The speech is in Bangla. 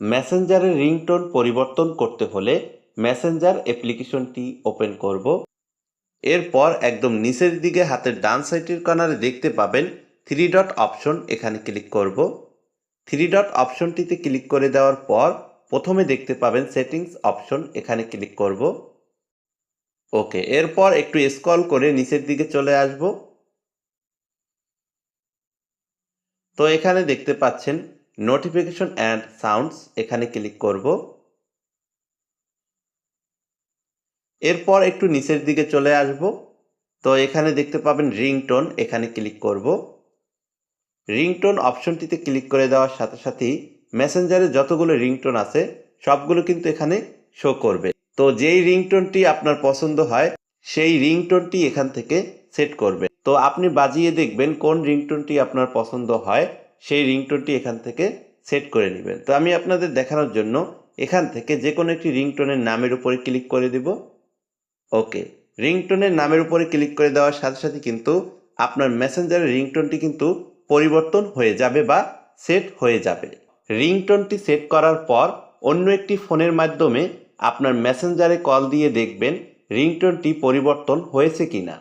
মেসেঞ্জারের রিংটোন পরিবর্তন করতে হলে মেসেঞ্জার অ্যাপ্লিকেশনটি ওপেন করব। এরপর একদম নিচের দিকে হাতের ডান সাইডের কর্নারে দেখতে পাবেন থ্রি ডট অপশন এখানে ক্লিক করব। থ্রি ডট অপশনটিতে ক্লিক করে দেওয়ার পর প্রথমে দেখতে পাবেন সেটিংস অপশন এখানে ক্লিক করব। ওকে, এরপর একটু স্ক্রল করে নিচের দিকে চলে আসব। তো এখানে দেখতে পাচ্ছেন নোটিফিকেশন অ্যান্ড সাউন্ডস এখানে ক্লিক করব। এরপর একটু নিচের দিকে চলে আসব। তো এখানে দেখতে পাবেন রিংটোন এখানে ক্লিক করব। রিংটোন অপশনটিতে ক্লিক করে দেওয়ার সাথে সাথেই মেসেঞ্জারে যতগুলো রিংটোন আছে, সবগুলো কিন্তু এখানে শো করবে। তো যেই রিংটোনটি আপনার পছন্দ হয়, সেই রিংটোনটি এখান থেকে সেট করবে। তো আপনি বাজিয়ে দেখবেন কোন রিংটোনটি আপনার পছন্দ হয়। সেই রিংটোনটি এখান থেকে সেট করে নেবেন। তো আমি আপনাদের দেখানোর জন্য এখান থেকে যে কোনো একটি রিংটোনের নামের উপরে ক্লিক করে দেব। ওকে, রিংটোনের নামের উপরে ক্লিক করে দেওয়ার সাথে সাথে কিন্তু আপনার মেসেঞ্জারের রিংটোনটি কিন্তু পরিবর্তন হয়ে যাবে বা সেট হয়ে যাবে। রিংটোনটি সেট করার পর অন্য একটি ফোনের মাধ্যমে আপনার মেসেঞ্জারে কল দিয়ে দেখবেন রিংটোনটি পরিবর্তন হয়েছে কিনা।